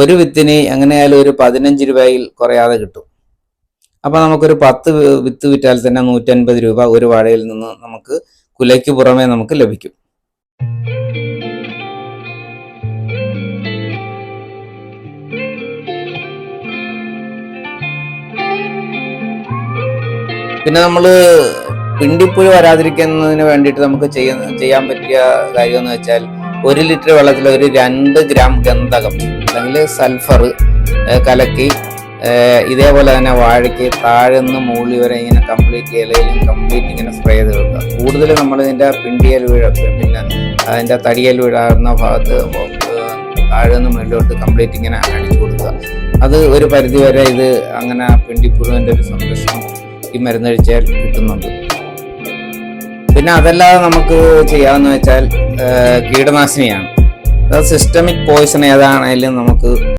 ഒരു വിത്തിന് എങ്ങനെയായാലും ഒരു പതിനഞ്ച് രൂപയിൽ കുറയാതെ കിട്ടും. അപ്പോൾ നമുക്കൊരു പത്ത് വിത്ത് വിറ്റാൽ തന്നെ നൂറ്റൻപത് രൂപ ഒരു വാഴയിൽ നിന്ന് നമുക്ക് കുലയ്ക്ക് പുറമെ നമുക്ക് ലഭിക്കും. പിന്നെ നമ്മൾ പിണ്ടിപ്പുഴ വരാതിരിക്കുന്നതിന് വേണ്ടിയിട്ട് നമുക്ക് ചെയ്യാൻ പറ്റിയ കാര്യം എന്ന് വെച്ചാൽ ഒരു ലിറ്റർ വെള്ളത്തിൽ ഒരു രണ്ട് ഗ്രാം ഗന്ധകം. അല്ലെങ്കിൽ സൾഫർ കലക്കി ഇതേപോലെ തന്നെ വാഴയ്ക്ക് താഴെ നിന്ന് മുകളിൽ വരെ ഇങ്ങനെ കംപ്ലീറ്റ് ഇലയിലും കംപ്ലീറ്റ് ഇങ്ങനെ സ്പ്രേ ചെയ്ത് കൊടുക്കുക. കൂടുതൽ നമ്മൾ ഇതിന്റെ പിണ്ടിയൽ വീഴ പിന്നെ അതിന്റെ തടിയൽ വീഴാവുന്ന ഭാഗത്ത് താഴെ നിന്ന് മുകളിലോട്ട് കംപ്ലീറ്റ് ഇങ്ങനെ അടിച്ചു കൊടുക്കുക. അത് ഒരു പരിധി വരെ ഇത് അങ്ങനെ പിണ്ടിപ്പുഴുവിന്റെ ഒരു സംരക്ഷണം ഈ മരുന്ന് കഴിച്ചാൽ കിട്ടുന്നുണ്ട്. പിന്നെ അതല്ലാതെ നമുക്ക് ചെയ്യാമെന്ന് വെച്ചാൽ കീടനാശിനിയാണ്. സിസ്റ്റമിക് പോയിസൺ ഏതാണെങ്കിലും നമുക്ക്